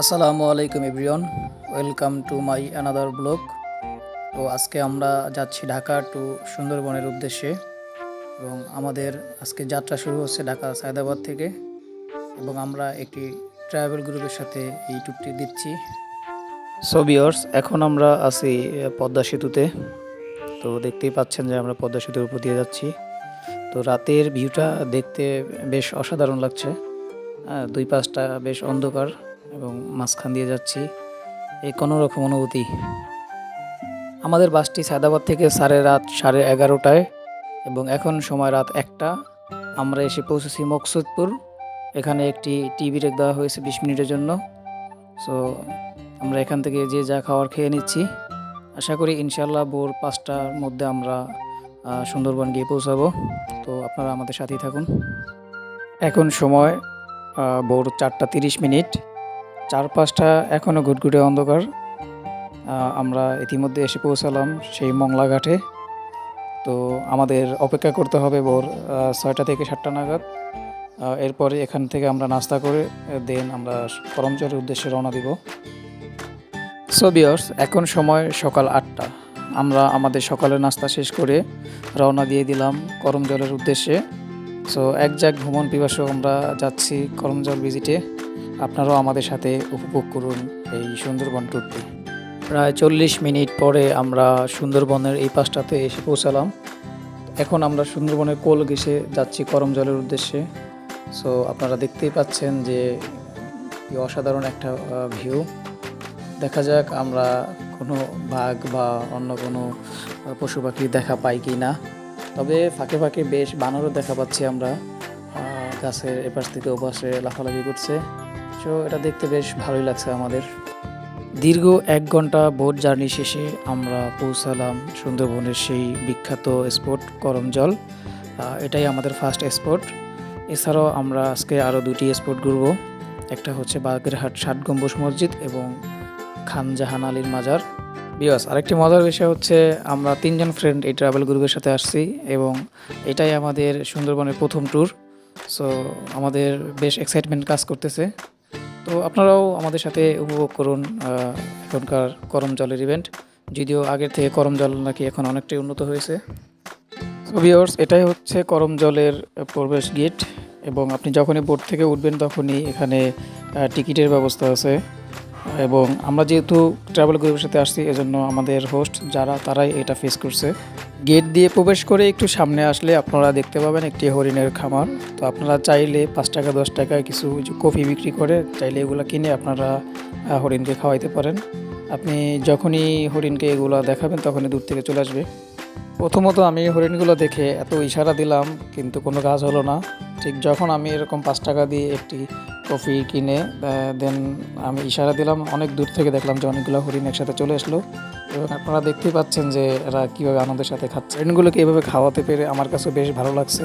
আসসালামু আলাইকুম everyone welcome to my another blog. তো আজকে আমরা যাচ্ছি ঢাকা টু সুন্দরবনের উদ্দেশ্যে এবং আমাদের আজকে যাত্রা শুরু হচ্ছে ঢাকা সায়দাবাদ থেকে এবং আমরা একটি ট্রাভেল গ্রুপের সাথে এই ট্যুরটি দিচ্ছি। সোবিয়ার্স এখন আমরা আছি পদ্মা সেতুতে। তো দেখতেই পাচ্ছেন যে আমরা পদ্মা সেতুর উপর দিয়ে যাচ্ছি। তো রাতের ভিউটা দেখতে বেশ অসাধারণ লাগছে। হ্যাঁ, দুই পাশটা বেশ অন্ধকার। এবং মাঝখান দিয়ে যাচ্ছি, এই কোনো রকম অনুভূতি। আমাদের বাসটি সায়দাবাদ থেকে সাড়ে রাত সাড়ে এগারোটায় এবং এখন সময় রাত একটা। আমরা এসে পৌঁছেছি মকসুদপুর। এখানে একটি টিভি রেক দেওয়া হয়েছে বিশ মিনিটের জন্য। সো আমরা এখান থেকে যে যা খাওয়ার খেয়ে নিচ্ছি। আশা করি ইনশাল্লাহ ভোর পাঁচটার মধ্যে আমরা সুন্দরবন গিয়ে পৌঁছাবো। তো আপনারা আমাদের সাথেই থাকুন। এখন সময় ভোর চারটা তিরিশ মিনিট। চারপাশটা এখনও ঘুটঘুটে অন্ধকার। আমরা ইতিমধ্যে এসে পৌঁছালাম সেই মংলা ঘাটে তো আমাদের অপেক্ষা করতে হবে ভোর ছয়টা থেকে সাতটা নাগাদ। এরপরে এখান থেকে আমরা নাস্তা করে, দেন আমরা করমচরের উদ্দেশ্যে রওনা দিব। সো এখন সময় সকাল আটটা। আমরা আমাদের সকালের নাস্তা শেষ করে রওনা দিয়ে দিলাম করমজলের উদ্দেশ্যে। সো এক যাক ভ্রমণ পিপাসু, আমরা যাচ্ছি করমজল ভিজিটে আপনারাও আমাদের সাথে উপভোগ করুন এই সুন্দরবন ট্যুরটি। প্রায় চল্লিশ মিনিট পরে আমরা সুন্দরবনের এই পাশটাতে এসে পৌঁছালাম। এখন আমরা সুন্দরবনের কোল ঘেসে যাচ্ছি করমজলের উদ্দেশ্যে। সো আপনারা দেখতেই পাচ্ছেন যে অসাধারণ একটা ভিউ দেখা যাক আমরা কোনো বাঘ বা অন্য কোনো পশু পাখি দেখা পাই কি না। তবে ফাঁকে ফাঁকে বেশ বানরও দেখা পাচ্ছি আমরা। গাছের এপাশ থেকে ওপাশে লাফালাফি করছে। সো এটা দেখতে বেশ ভালোই লাগছে আমাদের। দীর্ঘ এক ঘণ্টা বোট জার্নি শেষে আমরা পৌঁছালাম সুন্দরবনের সেই বিখ্যাত স্পট, করমজল। এটাই আমাদের ফার্স্ট স্পট এছাড়াও আমরা আজকে আরও দুটি স্পট ঘুরবো। একটা হচ্ছে বাগেরহাট ষাট গম্বুজ মসজিদ এবং খান জাহান আলীর মাজার। বিয়াস, আরেকটি মজার বিষয় হচ্ছে আমরা তিনজন ফ্রেন্ড এই ট্রাভেল গ্রুপের সাথে আসছি এবং এটাই আমাদের সুন্দরবনের প্রথম ট্যুর সো আমাদের বেশ এক্সাইটমেন্ট কাজ করতেছে। তো আপনারাও আমাদের সাথে উপভোগ করুন এখনকার করম জলের ইভেন্ট যদিও আগের থেকে করম জল নাকি এখন অনেকটাই উন্নত হয়েছে। ভিওর্স এটাই হচ্ছে করম জলের প্রবেশ গেট এবং আপনি যখনই বোট থেকে উঠবেন তখনই এখানে টিকিটের ব্যবস্থা আছে। এবং আমরা যেহেতু ট্রাভেল গ্রুপের সাথে আসছি, এজন্য আমাদের হোস্ট যারা, তারাই এটা ফেস করছে। গেট দিয়ে প্রবেশ করে একটু সামনে আসলে আপনারা দেখতে পাবেন একটি হরিণের খামার। তো আপনারা চাইলে পাঁচ টাকা, দশ টাকায় কিছু কফি বিক্রি করে, চাইলে এগুলো কিনে আপনারা হরিণকে খাওয়াইতে পারেন। আপনি যখনই হরিণকে এগুলো দেখাবেন তখনই দূর থেকে চলে আসবে। প্রথমত আমি হরিণগুলো দেখে এত ইশারা দিলাম, কিন্তু কোনো কাজ হলো না। ঠিক যখন আমি এরকম পাঁচ টাকা দিয়ে একটি কফি কিনে দেন আমি ইশারা দিলাম, অনেক দূর থেকে দেখলাম যে অনেকগুলো হরিণ একসাথে চলে আসলো। এবং আপনারা দেখতেই পাচ্ছেন যে এরা কীভাবে আনন্দের সাথে খাচ্ছে। হরিণগুলোকে এভাবে খাওয়াতে পেরে আমার কাছে বেশ ভালো লাগছে,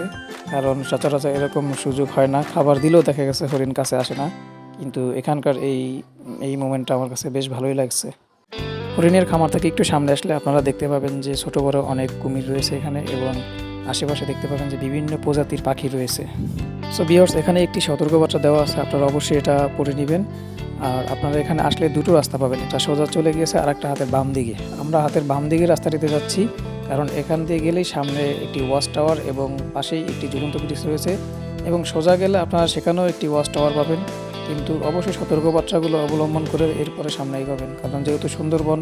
কারণ সচরাচর এরকম সুযোগ হয় না। খাবার দিলেও দেখা গেছে হরিণ কাছে আসে না, কিন্তু এখানকার এই এই মোমেন্টটা আমার কাছে বেশ ভালোই লাগছে। হরিণের খামার থেকে একটু সামনে আসলে আপনারা দেখতে পাবেন যে ছোট বড় অনেক কুমির রয়েছে এখানে এবং আশেপাশে দেখতে পাবেন যে বিভিন্ন প্রজাতির পাখি রয়েছে। সো বিয়ার্স এখানে একটি সতর্কবার্তা দেওয়া আছে, আপনারা অবশ্যই এটা পড়ে নেবেন। আর আপনারা এখানে আসলে দুটো রাস্তা পাবেন এটা সোজা চলে গিয়েছে আর একটা হাতের বাম দিকে। আমরা হাতের বাম দিকে রাস্তাটিতে যাচ্ছি, কারণ এখান দিয়ে গেলেই সামনে একটি ওয়াচ টাওয়ার এবং পাশেই একটি ঝুলন্ত ব্রিজ রয়েছে। এবং সোজা গেলে আপনারা সেখানেও একটি ওয়াচ টাওয়ার পাবেন, কিন্তু অবশ্যই সতর্কবার্তাগুলো অবলম্বন করে এরপরে সামনে এগোবেন, কারণ যেহেতু সুন্দরবন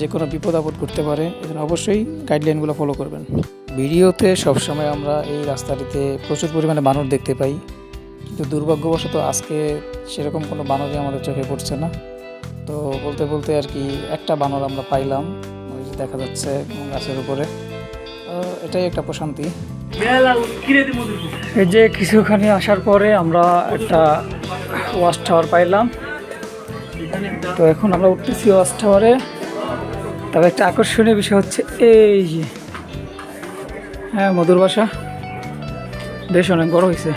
যে কোনো বিপদ আপদ করতে পারে, এজন্য অবশ্যই গাইডলাইনগুলো ফলো করবেন। ভিডিওতে সবসময় আমরা এই রাস্তাটিতে প্রচুর পরিমাণে বানর দেখতে পাই। কিন্তু দুর্ভাগ্যবশত আজকে সেরকম কোনো বানরই আমাদের চোখে পড়ছে না। তো বলতে বলতে আর কি একটা বানর আমরা পাইলাম, ওই যে দেখা যাচ্ছে গাছের উপরে। এটাই একটা প্রশান্তি। এই যে কিছুখানি আসার পরে আমরা একটা ওয়াচ টাওয়ার পাইলাম। তো এখন আমরা উঠতেছি ওয়াচ টাওয়ারে। তবে একটা আকর্ষণীয় বিষয় হচ্ছে এই যে হ্যাঁ মধুর বাসা। বেশ অনেক বড় হয়েছে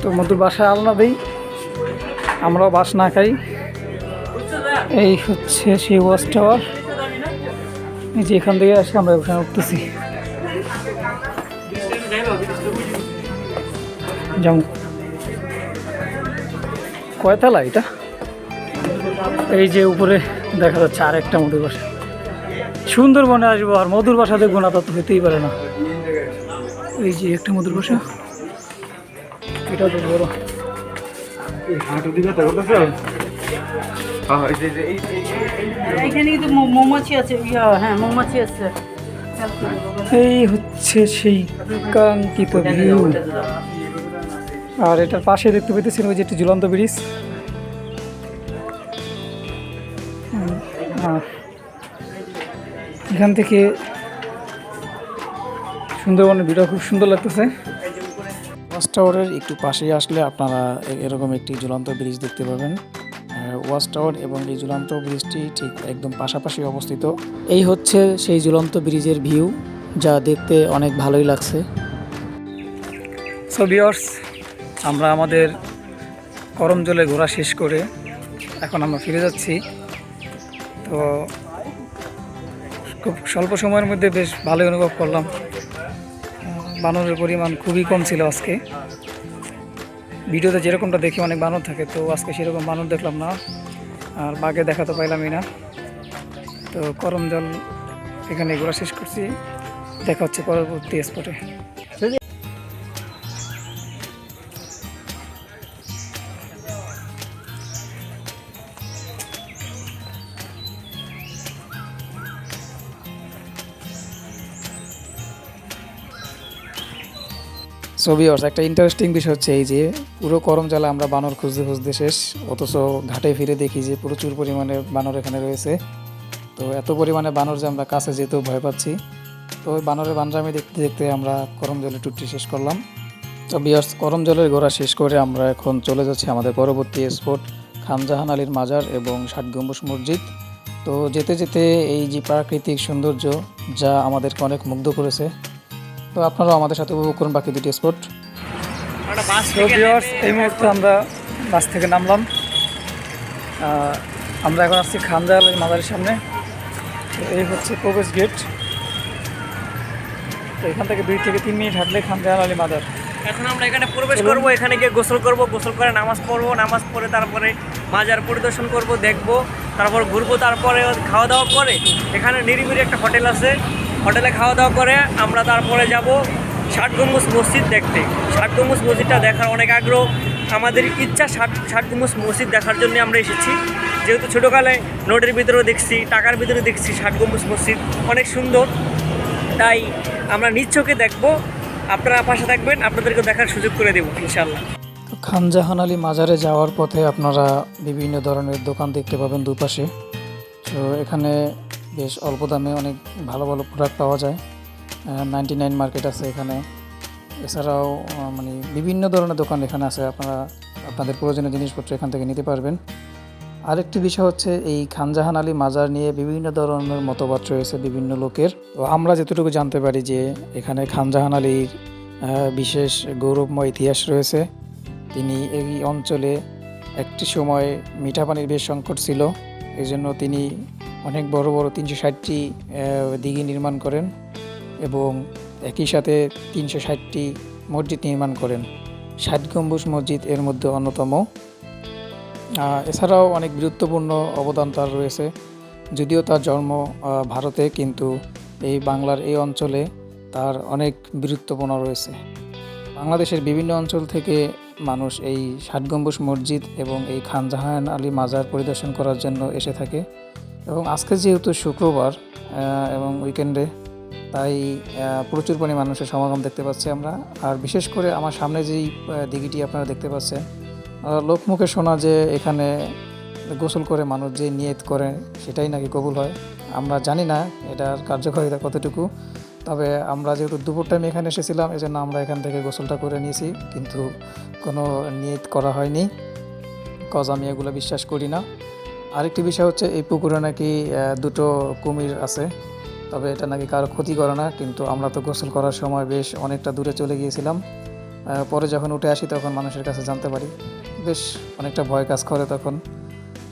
তো মধুর বাসা আলনা দিই, আমরাও বাস না খাই। এই হচ্ছে সেই ওয়াচ টাওয়ার। এই যে এখান থেকে আসে আমরা ওখানে উঠতেছি। যেমন কয়তলা এটা? এই যে উপরে দেখা যাচ্ছে আর একটা মধুর বাসা। সুন্দরবনে আসব আর মধুর বাসা দেখব না তা তো হতেই পারে না। এই যে একটা মধুর বাসা। এটা তো বড়। এখানে কিন্তু মৌ- মৌমাছি আছে হ্যাঁ এই হচ্ছে সেই কাঙ্ক্ষিত ভিউ। আর এটার পাশে দেখতে পেতেছেন ওই যে একটি ঝুলন্ত ব্রিজ। এখান থেকে সুন্দরবনের ভিডিও খুব সুন্দর লাগতেছে। ওয়াচ টাওয়ারের একটু পাশেই আসলে আপনারা এরকম একটি ঝুলন্ত ব্রিজ দেখতে পাবেন। ওয়াচ টাওয়ার এবং এই ঝুলন্ত ব্রিজটি ঠিক একদম পাশাপাশি অবস্থিত। এই হচ্ছে সেই ঝুলন্ত ব্রিজের ভিউ যা দেখতে অনেক ভালোই লাগছে। সো বিয়ার্স আমরা আমাদের গরম জলে ঘোরা শেষ করে এখন আমরা ফিরে যাচ্ছি। তো খুব স্বল্প সময়ের মধ্যে বেশ ভালোই অনুভব করলাম। বানরের পরিমাণ খুবই কম ছিল আজকে। ভিডিওতে যেরকমটা দেখি অনেক বানর থাকে, তো আজকে সেরকম বানর দেখলাম না। আর বাঘে দেখা তো পাইলামই না। তো করম জল এখানে ঘোরা শেষ করছি। দেখা হচ্ছে পরবর্তী স্পটে ছবিওর্স একটা ইন্টারেস্টিং বিষয় হচ্ছে এই যে পুরো করম জ্বালা আমরা বানর খুঁজতে খুঁজতে শেষ। অথচ ঘাটে ফিরে দেখি যে প্রচুর পরিমাণে বানর এখানে রয়েছে। তো এত পরিমাণে বানর যে আমরা কাছে যেতেও ভয় পাচ্ছি। তো ওই বানরের বানরামি দেখতে দেখতে আমরা করম জলের টুকটি শেষ করলাম। তো বিয়ার্স করম জলের ঘোরা শেষ করে আমরা এখন চলে যাচ্ছি আমাদের পরবর্তী স্পট খানজাহান আলীর মাজার এবং ষাট গম্বুজ মসজিদ। তো যেতে যেতে এই যে প্রাকৃতিক সৌন্দর্য যা আমাদেরকে অনেক মুগ্ধ করেছে তো আপনারাও আমাদের সাথে উপভোগ করুন বাকি দুটি স্পট এই মুহূর্তে আমরা বাস থেকে নামলাম। আমরা এখন আসছি খানজাহাল আলীর মাজারের সামনে। তো এই হচ্ছে প্রবেশ গেট তো এখান থেকে দুই থেকে তিন মিনিট হাঁটলে খানজাহাল আলী মাদার। এখন আমরা এখানে প্রবেশ করব এখানে গিয়ে গোসল করব গোসল করে নামাজ পড়ব নামাজ পড়ে তারপরে মাজার পরিদর্শন করব দেখব তারপর ঘুরবো তারপরে খাওয়া দাওয়া করে এখানে নিরিবিলি একটা হোটেল আছে। হোটেলে খাওয়া দাওয়া করে, আমরা তারপরে যাব ষাট গম্বুজ মসজিদ দেখতে। ষাট গম্বুজ মসজিদটা দেখার অনেক আগ্রহ। আমাদের ইচ্ছা ষাট ষাট গম্বুজ মসজিদ দেখার জন্য আমরা এসেছি। যেহেতু ছোটোকালে নোটের ভিতরেও দেখছি, টাকার ভিতরে দেখছি ষাট গম্বুজ মসজিদ। অনেক সুন্দর। তাই আমরা চোখে দেখব। আপনারা পাশে থাকবেন আপনাদেরকে দেখার সুযোগ করে দেবো ইনশাল্লাহ খানজাহান আলী মাজারে যাওয়ার পথে আপনারা বিভিন্ন ধরনের দোকান দেখতে পাবেন দুপাশে। তো এখানে বেশ অল্প দামে অনেক ভালো ভালো প্রোডাক্ট পাওয়া যায়। নাইনটি নাইন মার্কেট আছে এখানে। এছাড়াও মানে বিভিন্ন ধরনের দোকান এখানে আছে। আপনারা আপনাদের প্রয়োজনীয় জিনিসপত্র এখান থেকে নিতে পারবেন। আরেকটি বিষয় হচ্ছে, এই খানজাহান আলী মাজার নিয়ে বিভিন্ন ধরনের মতবাদ রয়েছে বিভিন্ন লোকের। তো আমরা যতটুকু জানতে পারি যে, এখানে খানজাহান আলীর বিশেষ গৌরবময় ইতিহাস রয়েছে। তিনি এই অঞ্চলে একটি সময় মিঠা পানির বেশ সংকট ছিল। এই জন্য তিনি অনেক বড় বড় তিনশো ষাটটি দিঘি নির্মাণ করেন এবং একই সাথে তিনশো ষাটটি মসজিদ নির্মাণ করেন। ষাট গম্বুজ মসজিদ এর মধ্যে অন্যতম। এছাড়াও অনেক গুরুত্বপূর্ণ অবদান তার রয়েছে। যদিও তার জন্ম ভারতে, কিন্তু এই বাংলার এই অঞ্চলে তার অনেক বীরত্বপূর্ণ রয়েছে। বাংলাদেশের বিভিন্ন অঞ্চল থেকে মানুষ এই ষাট গম্বুজ মসজিদ এবং এই খানজাহান আলী মাজার পরিদর্শন করার জন্য এসে থাকে। এবং আজকে যেহেতু শুক্রবার এবং উইকেন্ডে তাই প্রচুর পরিমাণে মানুষের সমাগম দেখতে পাচ্ছি আমরা। আর বিশেষ করে আমার সামনে যেই দিঘিটি আপনারা দেখতে পাচ্ছেন লোকমুখে শোনা যে এখানে গোসল করে মানুষ যে নিয়ত করে, সেটাই নাকি কবুল হয়। আমরা জানি না এটার কার্যকারিতা কতটুকু, তবে আমরা যেহেতু দুপুর টাইম এখানে এসেছিলাম এই জন্য আমরা এখান থেকে গোসলটা করে নিয়েছি, কিন্তু কোনো নিয়ত করা হয়নি। কজ আমি এগুলো বিশ্বাস করি না। আরেকটি বিষয় হচ্ছে, এই পুকুরে নাকি দুটো কুমির আছে। তবে এটা নাকি কারও ক্ষতি করে না, কিন্তু আমরা তো গোসল করার সময় বেশ অনেকটা দূরে চলে গিয়েছিলাম। পরে যখন উঠে আসি তখন মানুষের কাছে জানতে পারি, বেশ অনেকটা ভয় কাজ করে তখন।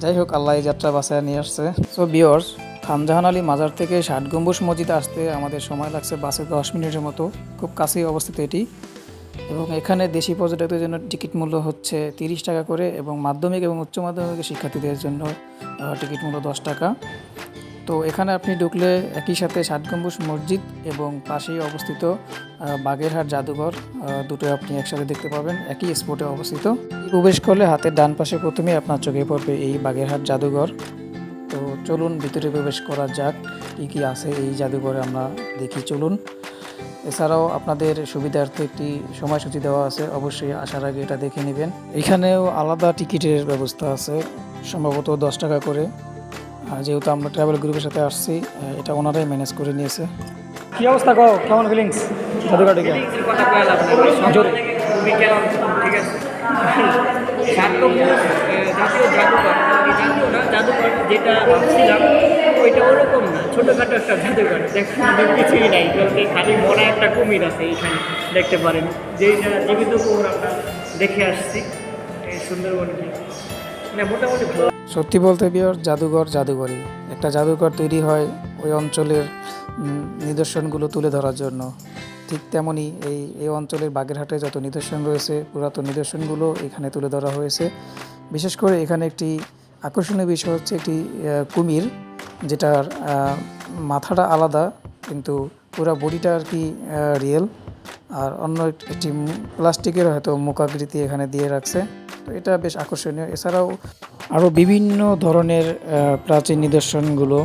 যাই হোক, আল্লাহ এই যাত্রা বাসায় নিয়ে আসছে। সো বিয়র্স খানজাহান আলী মাজার থেকে ষাট গম্বুজ মসজিদ আসতে আমাদের সময় লাগছে বাসে দশ মিনিটের মতো। খুব কাছেই অবস্থিত এটি। এবং এখানে দেশি পর্যটকদের জন্য টিকিট মূল্য হচ্ছে তিরিশ টাকা করে এবং মাধ্যমিক এবং উচ্চ মাধ্যমিক শিক্ষার্থীদের জন্য টিকিট মূল্য দশ টাকা। তো এখানে আপনি ঢুকলে একই সাথে ষাট গম্বুজ মসজিদ এবং পাশেই অবস্থিত বাগেরহাট জাদুঘর দুটো আপনি একসাথে দেখতে পাবেন, একই স্পটে অবস্থিত। প্রবেশ করলে হাতের ডান পাশে প্রথমেই আপনার চোখে পড়বে এই বাগেরহাট জাদুঘর। তো চলুন ভিতরে প্রবেশ করা যাক, কী কী আছে এই জাদুঘরে আমরা দেখি, চলুন। এছাড়াও আপনাদের সুবিধার্থে একটি সময়সূচি দেওয়া আছে অবশ্যই আসার আগে এটা দেখে নেবেন। এখানেও আলাদা টিকিটের ব্যবস্থা আছে সম্ভবত দশ টাকা করে। যেহেতু আমরা ট্রাভেল গ্রুপের সাথে আসছি এটা ওনারাই ম্যানেজ করে নিয়েছে। কি অবস্থা কো কেমন ফিলিংস জাদুঘর ঢুকে জাতীয় যেটা ভাবছিলাম ছোটোখাটো একটা জাদুঘর দেখেন কিছুই নাই। বলতে খালি মরা একটা কুমির আছে এইখানে দেখতে পারেন। যেইটা জীবিত কুমির আমরা দেখে আসছি, এই সুন্দরবনে মানে মোটামুটি সত্যি বলতে বিয়র, জাদুঘর জাদুঘরই। একটা জাদুঘর তৈরি হয় ওই অঞ্চলের নিদর্শনগুলো তুলে ধরার জন্য। ঠিক তেমনই এই এই অঞ্চলের বাগেরহাটে যত নিদর্শন রয়েছে, পুরাতন নিদর্শনগুলো এখানে তুলে ধরা হয়েছে। বিশেষ করে এখানে একটি আকর্ষণীয় বিষয় হচ্ছে একটি কুমির। যেটার মাথাটা আলাদা, কিন্তু পুরো বডিটা আর কি রিয়েল আর অন্য একটি প্লাস্টিকের হয়তো মুখাকৃতি এখানে দিয়ে রাখছে। তো এটা বেশ আকর্ষণীয়। এছাড়াও আরও বিভিন্ন ধরনের প্রাচীন নিদর্শনগুলো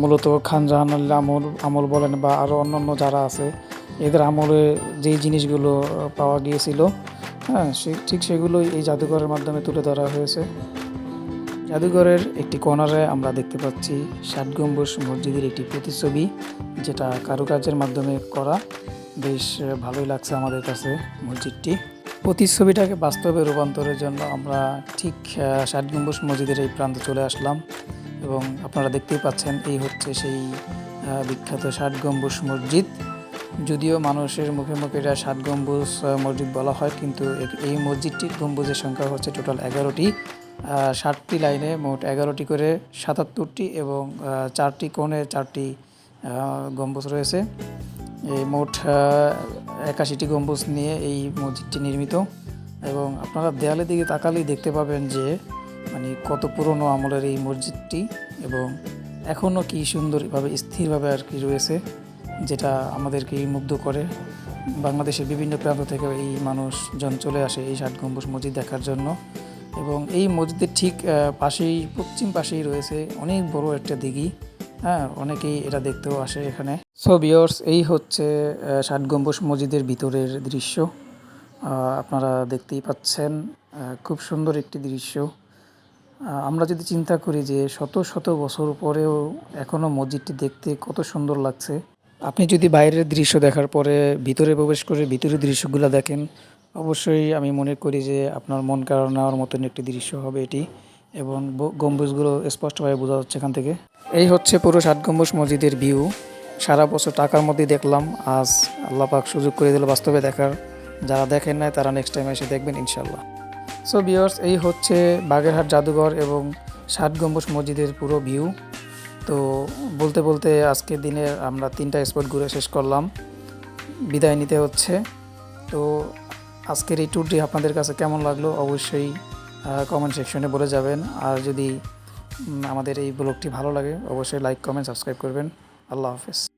মূলত খান জাহানুল আমল আমল বলেন বা আরও অন্যান্য যারা আছে, এদের আমলে যেই জিনিসগুলো পাওয়া গিয়েছিল হ্যাঁ ঠিক সেগুলোই এই জাদুঘরের মাধ্যমে তুলে ধরা হয়েছে। জাদুঘরের একটি কর্নারে আমরা দেখতে পাচ্ছি ষাট গম্বুজ মসজিদের একটি প্রতিচ্ছবি, যেটা কারুকার্যের মাধ্যমে করা। বেশ ভালোই লাগছে আমাদের কাছে মসজিদটি। প্রতিচ্ছবিটাকে বাস্তবে রূপান্তরের জন্য আমরা ঠিক ষাট গম্বুজ মসজিদের এই প্রান্তে চলে আসলাম। এবং আপনারা দেখতেই পাচ্ছেন এই হচ্ছে সেই বিখ্যাত ষাট গম্বুজ মসজিদ। যদিও মানুষের মুখে মুখে এটা ষাট গম্বুজ মসজিদ বলা হয়, কিন্তু এই মসজিদটির গম্বুজের সংখ্যা হচ্ছে টোটাল এগারোটি। ষাটটি লাইনে মোট এগারোটি করে সাতাত্তরটি এবং চারটি কোণে চারটি গম্বুজ রয়েছে। এই মোট একাশিটি গম্বুজ নিয়ে এই মসজিদটি নির্মিত। এবং আপনারা দেয়ালের দিকে তাকালেই দেখতে পাবেন যে মানে কত পুরনো আমলের এই মসজিদটি এবং এখনও কি সুন্দরভাবে, স্থিরভাবে আর কি রয়েছে, যেটা আমাদেরকে মুগ্ধ করে। বাংলাদেশের বিভিন্ন প্রান্ত থেকে এই মানুষজন চলে আসে এই ষাট গম্বুজ মসজিদ দেখার জন্য। এবং এই মসজিদের ঠিক পাশেই, পশ্চিম পাশেই রয়েছে অনেক বড় একটা দিঘি। হ্যাঁ অনেকেই এটা দেখতেও আসে এখানে। সো বিয়র্স এই হচ্ছে ষাট গম্বুজ মসজিদের ভিতরের দৃশ্য। আপনারা দেখতেই পাচ্ছেন খুব সুন্দর একটি দৃশ্য। আমরা যদি চিন্তা করি যে শত শত বছর পরেও এখনও মসজিদটি দেখতে কত সুন্দর লাগছে। আপনি যদি বাইরের দৃশ্য দেখার পরে ভিতরে প্রবেশ করে ভিতরের দৃশ্যগুলো দেখেন অবশ্যই আমি মনে করি যে আপনার মন কাড়া নেওয়ার মতন একটি দৃশ্য হবে এটি এবং গম্বুজগুলো স্পষ্টভাবে বোঝা যাচ্ছে এখান থেকে। এই হচ্ছে পুরো ষাট গম্বুজ মসজিদের ভিউ সারা বছর টাকার মধ্যেই দেখলাম, আজ আল্লাহ পাক সুযোগ করে দিল বাস্তবে দেখার। যারা দেখেন নাই, তারা নেক্সট টাইম এসে দেখবেন ইনশাল্লাহ সো বিয়ার্স এই হচ্ছে বাগেরহাট জাদুঘর এবং ষাট গম্বুজ মসজিদের পুরো ভিউ তো, বলতে বলতে আজকের দিনে আমরা তিনটা স্পট ঘুরে শেষ করলাম। বিদায় নিতে হচ্ছে। তো আজকের এই ট্যুরটি আপনাদের কাছে কেমন লাগল অবশ্যই কমেন্ট সেকশনে বলে যাবেন। আর যদি আমাদের এই ব্লগটি ভালো লাগে, অবশ্যই লাইক কমেন্ট সাবস্ক্রাইব করবেন। আল্লাহ হাফেজ।